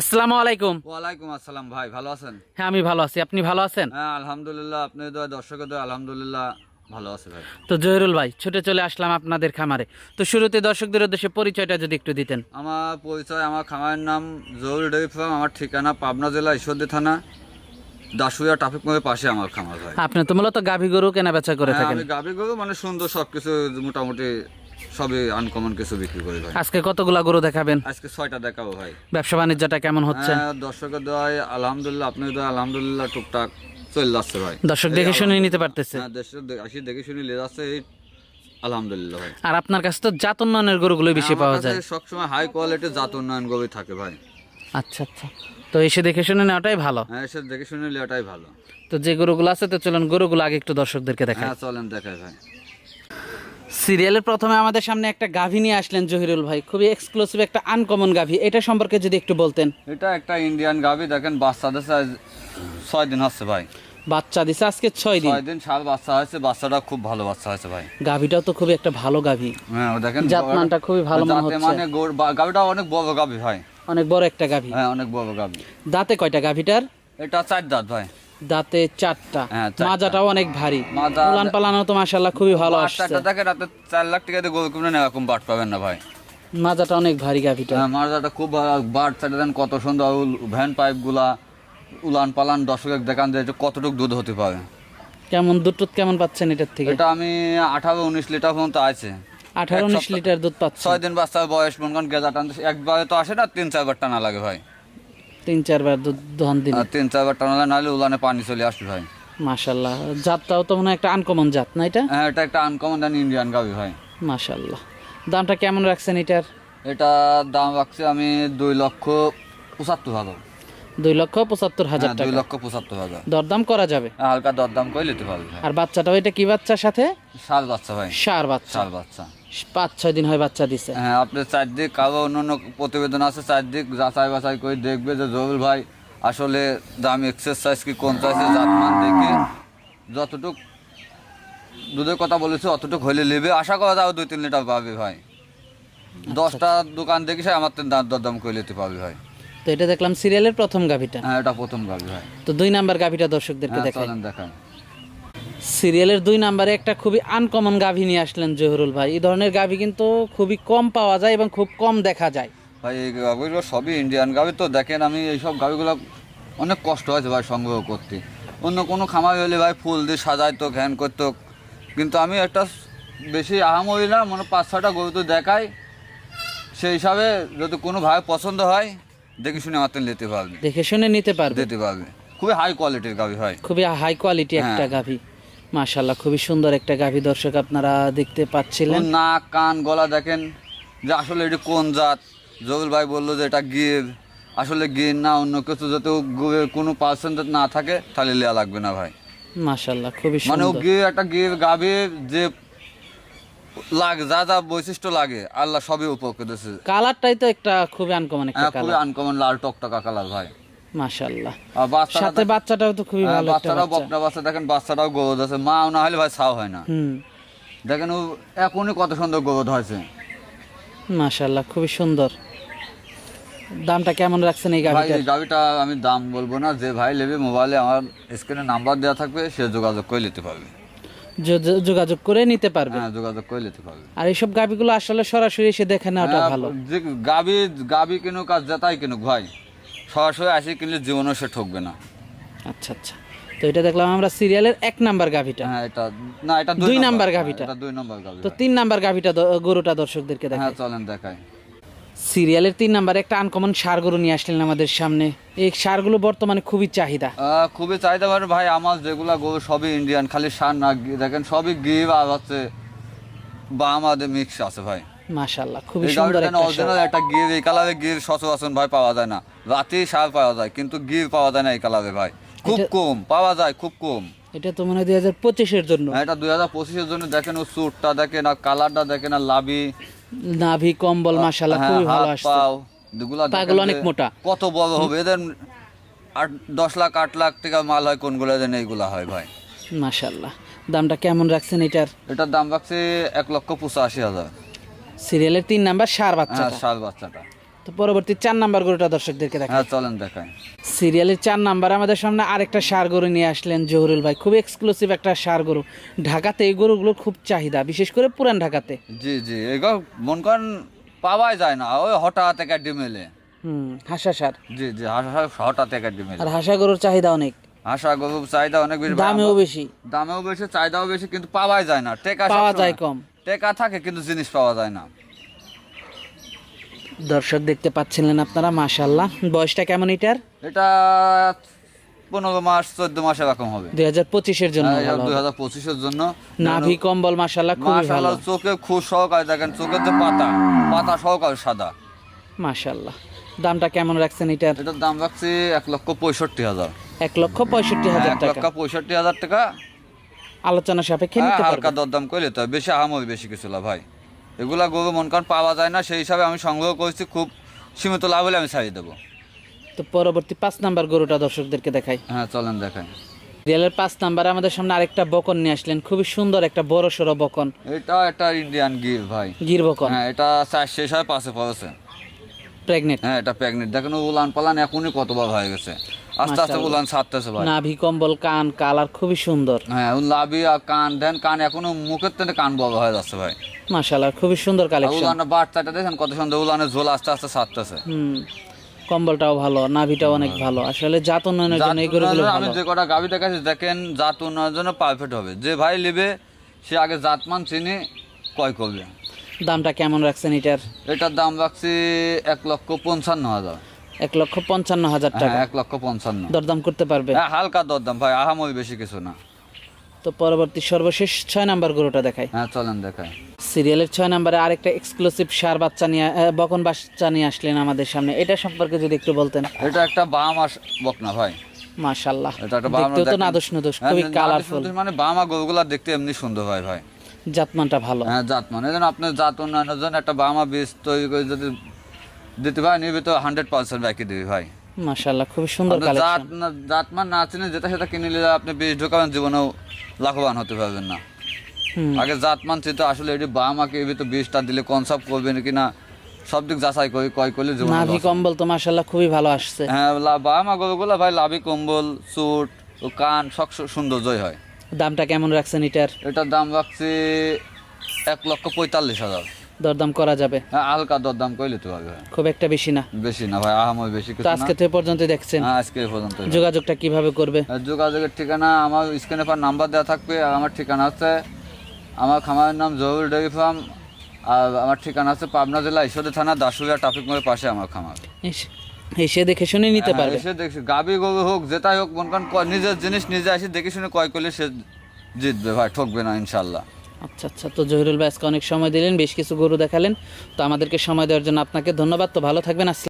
আসসালামু আলাইকুম। ওয়ালাইকুম আসসালাম ভাই ভালো আছেন? হ্যাঁ আমি ভালো আছি। আপনি ভালো আছেন? হ্যাঁ আলহামদুলিল্লাহ আপনি দয়া দর্শকের দয়া আলহামদুলিল্লাহ ভালো আছে ভাই। তো জহিরুল ভাই ছুটে চলে আসলাম আপনাদের খামারে। তো শুরুতে দর্শকদের উদ্দেশ্যে পরিচয়টা যদি একটু দিতেন। আমার পরিচয় আমার খামারের নাম জহুর ডেরি ফার্ম আমার ঠিকানা পাবনা জেলা ঈশ্বরদী থানা দাসুয়া ট্রাফিক মোড়ের পাশে আমার খামার ভাই। আপনি তো মূলত গাভী গরু কেনা বেচা করে হ্যাঁ, থাকেন। আমি গাভী গরু মানে সুন্দর সব কিছু মোটামুটি সবই আনকমন কিছু বিক্রি করি ভাই। আজকে কতগুলা গরু দেখাবেন? আজকে ছয়টা দেখাবো ভাই। ব্যবসা বাণিজ্যটা কেমন হচ্ছে? হ্যাঁ, দর্শকের দয় আলহামদুলিল্লাহ আপনার দয় আলহামদুলিল্লাহ টুকটাক চলে যাচ্ছে ভাই। দর্শক দেখে শুনে নিতে পারতেছে। হ্যাঁ আসি দেখে শুনে যাচ্ছে এই আলহামদুলিল্লাহ ভাই। আর আপনার কাছে তো জাত উন্নয়নের গরুগুলো বেশি পাওয়া যায়। হ্যাঁ, সবসময় হাই কোয়ালিটির জাত উন্নয়ন গরু থাকে ভাই। আচ্ছা আচ্ছা। তো এসে দেখে শুনে নেওয়াটাই ভালো। হ্যাঁ এসে দেখে শুনে নেওয়াটাই ভালো। তো যে গরুগুলো আছে তো চলুন গরুগুলো আগে একটু দর্শকদেরকে দেখায় হ্যাঁ চলেন দেখাই ভাই। সিরিয়ালের প্রথমে আমাদের সামনে একটা গাভী নিয়ে আসলেন জহিরুল ভাই। খুবই এক্সক্লুসিভ একটা আনকমন গাভী। এটা সম্পর্কে যদি একটু বলতেন। এটা একটা ইন্ডিয়ান গাভি। দেখেন বাচ্চাদের সাইজ ছয় দিন হচ্ছে ভাই। বাচ্চা দিছে আজকে ছয় দিন। ছয় দিন সাল বাচ্চা হয়েছে। বাচ্চাটা খুব ভালো বাচ্চা হয়েছে ভাই। গাভীটাও তো খুবই একটা ভালো গাভী। হ্যাঁ ও দেখেন জাতমানটা খুবই ভালো মনে হচ্ছে। মানে গাভিটা অনেক বড় গাভি ভাই। অনেক বড় একটা গাভী। হ্যাঁ অনেক বড় গাভি। দাঁতে কয়টা গাভীটার? এটা চার দাঁত ভাই। দাঁতে চারটা। হ্যাঁ, মাজাটাও অনেক ভারী। মাজা- উলান পালানো তো মাশাল্লাহ খুবই ভালো আসছে। দেখেন রাতে চার লাখ টাকা দিয়ে গরু কিনে না এরকম বাট পাবেন না ভাই। মাজাটা অনেক ভারী গাভীটা। হ্যাঁ মার্জাটা খুব ভালো। বাট চাটা দেন কত সুন্দর ভ্যান পাইপগুলা উলান পালান দর্শকের দেখান যে কতটুকু দুধ হতে পারে। কেমন দুধ কেমন পাচ্ছেন এটার থেকে? এটা আমি আঠারো উনিশ লিটার পর্যন্ত আছে। আঠারো উনিশ লিটার দুধ পাচ্ছে ছয় দিন বাচ্চার বয়স মনে গেজা টানতে একবারে তো আসে না তিন চারবার টানা লাগে ভাই। তিন চারবার দহন দিন। তিন চারবার টানা লাগে নাহলে উলানে পানি চলে আসবে ভাই। মাশাল্লাহ। জাতটাও তো মনে হয় একটা আনকমন জাত না এটা? হ্যাঁ এটা একটা আনকমন দেন ইন্ডিয়ান গাভি ভাই। মাশাল্লাহ। দামটা কেমন রাখছেন এটার? এটা দাম রাখছি আমি দুই লক্ষ পঁচাত্তর হাজার। দুই লক্ষ পঁচাত্তর হাজার হ্যাঁ, দুই লক্ষ পঁচাত্তর হাজার। দরদাম করা যাবে? হালকা দরদাম করে নিতে পারবে আর বাচ্চাটাও এটা কি বাচ্চার সাথে? সাল বাচ্চা ভাই। সার বাচ্চা। সাল বাচ্চা। পাঁচ ছয় দিন হয় বাচ্চা দিছে। হ্যাঁ আপনার চারদিক কারও অন্য অন্য প্রতিবেদন আছে চারদিক যাচাই বাছাই করে দেখবে যে জহুর ভাই আসলে দাম এক্সারসাইজ কি কোন চাইছে জাতমান দেখে যতটুক দুধের কথা বলেছে অতটুক হলে নেবে। আশা করা যাও দুই তিন লিটার পাবে ভাই। দশটা দোকান দেখি সে আমার তো দাম দরদাম করে নিতে পারবে ভাই। তো এটা দেখলাম সিরিয়ালের প্রথম গাভিটা। হ্যাঁ এটা প্রথম গাবি ভাই। তো দুই নাম্বার গাভিটা দর্শকদেরকে হ্যাঁ দেখাই। দেখান। সিরিয়ালের দুই নাম্বারে একটা খুবই আনকমন গাভী নিয়ে আসলেন জহুরুল ভাই। এই ধরনের গাভী কিন্তু খুবই কম পাওয়া যায় এবং খুব কম দেখা যায়। ভাই এই গাভিগুলো সবই ইন্ডিয়ান গাভী তো দেখেন আমি এইসব গাভীগুলো অনেক কষ্ট হয়েছে ভাই সংগ্রহ করতে। অন্য কোনো খামার হলে ভাই ফুল দিয়ে সাজাইতো ঘ্যান করতো। কিন্তু আমি একটা বেশি আহামরি না মানে পাঁচ ছটা গরু তো দেখাই। সেই হিসাবে যদি কোনো ভাই পছন্দ হয় দেখে শুনে আমার নিতে পারবে। দেখে শুনে নিতে পারবে। দিতে পারবে। খুবই হাই কোয়ালিটির গাভি হয়। খুবই হাই কোয়ালিটি একটা হ্যাঁ। গাভী। মাশাল্লাহ খুবই সুন্দর একটা গাভী দর্শক আপনারা দেখতে পাচ্ছিলেন। না কান গলা দেখেন যে আসলে এটি কোন জাত। জহুল ভাই বলল যে এটা গির। আসলে গির না অন্য কিছু যাতে কোনো পার্সেন্টেজ না থাকে তাহলে লেয়া লাগবে না ভাই। মাশাল্লাহ খুবই মানে ও গির একটা গির গাভীর যে লাগে যা যা বৈশিষ্ট্য লাগে আল্লাহ সবই উপকৃত কালারটাই তো একটা খুবই আনকমন একটা হ্যাঁ, খুবই কালার আনকমন লাল টকটকা কালার ভাই। বাচ্চারা সাথে বাচ্চাটাও তো খুবই হ্যাঁ, ভালো একটা বাচ্চারাও বাচ্চা। বকনা বাচ্চা দেখেন বাচ্চাটাও গোবদ আছে। মা না হলে ভাই ছাও হয় না। দেখেন ও এখনই কত সুন্দর গোবদ হয়েছে। মাশাল্লাহ খুবই সুন্দর। দামটা কেমন রাখছেন এই ভাই গাড়িটা আমি দাম বলব না। যে ভাই নেবে মোবাইলে আমার স্ক্রিনে নাম্বার দেওয়া থাকবে সে যোগাযোগ করে নিতে পারবে। যোগাযোগ করে নিতে পারবে। হ্যাঁ যোগাযোগ করে নিতে পারবে। আর এইসব গাভিগুলো আসলে সরাসরি এসে দেখে নেওয়াটা হ্যাঁ, ভালো। যে গাবি গাবি কিনুক আর যেটাই কিনুক ভাই। সরাসরি আসি কিনলে জীবনও সে ঠকবে না। আচ্ছা আচ্ছা। তো এটা দেখলাম আমরা সিরিয়ালের এক নাম্বার গাভিটা। হ্যাঁ এটা না এটা দুই নাম্বার গাভীটা। এটা দুই নাম্বার গাভি তো তিন নাম্বার গাভিটা গরুটা দর্শকদেরকে দেখায় হ্যাঁ চলেন দেখাই। সিরিয়ালের তিন নাম্বারে একটা আনকমন সার গরু নিয়ে আসলেন আমাদের সামনে। এই সারগুলো বর্তমানে খুবই চাহিদা। খুবই চাহিদা ভাই। ভাই আমার যেগুলা গরু সবই ইন্ডিয়ান খালি সার না দেখেন সবই গিভ আর হচ্ছে বা আমাদের মিক্স আছে ভাই। মাশাল্লাহ খুবই সুন্দর একটা অরিজিনাল একটা গির এই কালারে গির সচরাচর ভাই পাওয়া যায় না। রাতেই সার পাওয়া যায় কিন্তু গির পাওয়া যায় না এই কালারে ভাই। খুব কম পাওয়া যায় খুব কম। এটা তো মনে হয় দুই হাজার পঁচিশের জন্য। হ্যাঁ, এটা দুই হাজার পঁচিশের জন্য দেখেন ও স্যুটটা দেখেন আর কালারটা দেখেন আর লাভি। নাভি কম্বল হ্যাঁ, খুবই ভালো আসছে। পাও এগুলা দেখেন অনেক মোটা। কত বড় হবে। এদের আট দশ লাখ আট লাখ টাকা মাল হয় কোনগুলো যেন এইগুলা হয় ভাই। মাশাল্লাহ দামটা কেমন রাখছেন এটার? এটার দাম রাখছে এক লক্ষ পঁচাশি হাজার। সিরিয়ালের তিন নাম্বার সার বাচ্চা সার বাচ্চাটা। তো পরবর্তী চার নাম্বার গরুটা দর্শকদেরকে দেখা হ্যাঁ চলেন দেখাই। সিরিয়ালের চার নাম্বার আমাদের সামনে আরেকটা সার গরু নিয়ে আসলেন জহুরুল ভাই। খুব এক্সক্লুসিভ একটা সার গরু। ঢাকাতে এই গরুগুলোর খুব চাহিদা বিশেষ করে পুরান ঢাকাতে। জি জি এগুলো মন করেন পাওয়াই যায় না। ওই হঠাৎ একটা ডিমেলে হুম হাসা সার। জি জি হাসা হঠাৎ একটা ডিমেলে আর হাসা গরুর চাহিদা অনেক। হাসা গরু চাহিদা অনেক বেশি। দামেও বেশি। দামেও বেশি চাহিদাও বেশি কিন্তু পাওয়াই যায় না। টেকা পাওয়া যায় কম। টেকা থাকে কিন্তু জিনিস পাওয়া যায় না। দর্শক দেখতে পাচ্ছিলেন আপনারা মাশাল্লাহ বয়সটা কেমন এটার? এটা পনেরো মাস চোদ্দ মাস এরকম হবে। দুই হাজার পঁচিশের জন্য দুই হবে। হাজার পঁচিশের জন্য। নাভি কম্বল মাশাল্লাহ ভালো। চোখে খুব সহকারে দেখেন চোখের যে পাতা পাতা সহকারে সাদা। মাশাল্লাহ দামটা কেমন রাখছেন এটার? এটার দাম রাখছি এক লক্ষ পঁয়ষট্টি হাজার। এক লক্ষ পঁয়ষট্টি হাজার এক লক্ষ পঁয়ষট্টি হাজার টাকা। আলোচনা সাপেক্ষে হ্যাঁ, নিতে পারবেন। দরদাম করলে তো বেশি আহামরি বেশি কিছু না ভাই। এগুলা গরু মন কারণ পাওয়া যায় না সেই হিসাবে আমি সংগ্রহ করেছি খুব সীমিত লাভ হলে আমি ছাড়িয়ে দেবো। তো পরবর্তী পাঁচ নাম্বার গরুটা দর্শকদেরকে দেখাই। হ্যাঁ চলেন দেখাই। রিয়ালের পাঁচ নাম্বারে আমাদের সামনে আরেকটা বকন নিয়ে আসলেন খুবই সুন্দর একটা বড় সড়ো বকন। এটা একটা ইন্ডিয়ান গির ভাই। গির বকন। হ্যাঁ এটা চার শেষ হয় পাশে পড়েছে। প্রেগনেন্ট হ্যাঁ এটা প্রেগনেন্ট দেখেন উলান পালান এখনই কতবার হয়ে গেছে। আস্তে আস্তে। উলান ছাড়তেছে ভাই। নাভি কম্বল কান কালার খুবই সুন্দর। হ্যাঁ আর কান দেন কান এখনও মুখের থেকে কান বড় হয়ে যাচ্ছে ভাই। খুবই সুন্দর কালেকশন উলানের বাচ্চাটা দেখেন কত সুন্দর উলানের ঝোল আস্তে আস্তে ছাড়তেছে। হুম কম্বলটাও ভালো নাভিটাও অনেক ভালো। আসলে জাত উন্নয়নের জন্য এই জাত গরুগুলো আমি যে কটা গাভি দেখাচ্ছি দেখেন জাত উন্নয়নের জন্য পারফেক্ট হবে। যে ভাই নেবে সে আগে জাতমান চিনি ক্রয় করবে। দামটা কেমন রাখছেন এটার? এটার দাম রাখছি এক লক্ষ পঞ্চান্ন হাজার। এক লক্ষ পঞ্চান্ন হাজার টাকা। হ্যাঁ এক লক্ষ পঞ্চান্ন। দরদাম করতে পারবে? হ্যাঁ হালকা দরদাম ভাই আহামরি বেশি কিছু না। তো পরবর্তী সর্বশেষ ছয় নাম্বার গরুটা দেখাই। হ্যাঁ চলেন দেখাই। সিরিয়ালের ছয় নাম্বারে আরেকটা এক্সক্লুসিভ সার বাচ্চা নিয়ে বকন বাচ্চা নিয়ে আসলেন আমাদের সামনে। এটা সম্পর্কে যদি একটু বলতেন। এটা একটা বাহামা বকনা ভাই। মাশাল্লাহ। এটা একটা দেখতেও তো। নাদুস নুদুস হ্যাঁ, খুবই কালারফুল মানে বাহামা গরুগুলা দেখতে এমনি সুন্দর হয় ভাই। জাতমানটা ভালো। হ্যাঁ জাত মানে যেন আপনি জাত উন্নয়নের জন্য একটা বাহামা বীজ তৈরি করে যদি দিতে পারেন নিবি তো হান্ড্রেড পার্সেন্ট দিবি ভাই। খুবই সুন্দর জাত কালেকশন না জাতমান না চিনে যেটা সেটা কিনে নিলে আপনি বীজ ঢোকাবেন জীবনেও লাভবান হতে পারবেন না। আগে জাতমান চিন্তা আসলে এটি বা আমাকে এবার তো বীজটা দিলে কনসাপ্ট করবেন কিনা সব দিক যাচাই করে কয় করলে জীবন নাভি কম্বল তো মাশাল্লাহ খুবই ভালো আসছে। হ্যাঁ লা- বা আমা গরুগুলো ভাই লাভি কম্বল চুট ও কান সব সৌন্দর্যই হয়। দামটা কেমন রাখছেন এটার? এটার দাম রাখছি এক লক্ষ পঁয়তাল্লিশ হাজার। দরদাম করা যাবে। হ্যাঁ হালকা দরদাম করলে তো হবে। খুব একটা বেশি না। বেশি না ভাই আহাময় বেশি কিছু না। আজকে তো পর্যন্ত দেখছেন। হ্যাঁ আজকে পর্যন্ত যোগাযোগটা কীভাবে করবে? যোগাযোগের ঠিকানা আমার স্ক্রিনে পর নাম্বার দেওয়া থাকবে আমার ঠিকানা হচ্ছে আমার খামারের নাম জহুর ডেয়ারি ফার্ম আর আমার ঠিকানা হচ্ছে পাবনা জেলা ঈশ্বরী থানা দাসুরিয়া ট্রাফিক মোড়ের পাশে আমার খামার। এসে- দেখে শুনে নিতে হ্যাঁ, পারবে। এসে দেখছি গাবি গরু হোক যেটাই হোক মন করেন ক- নিজের জিনিস নিজে এসে দেখে শুনে ক্রয় করলে সে জিতবে ভাই ঠকবে না ইনশাল্লাহ। আচ্ছা আচ্ছা তো জহিরুল ভাই আজকে অনেক সময় দিলেন, বেশ কিছু গরু দেখালেন, তো আমাদেরকে সময় দেওয়ার জন্য আপনাকে ধন্যবাদ, তো ভালো থাকবেন, আসসালাম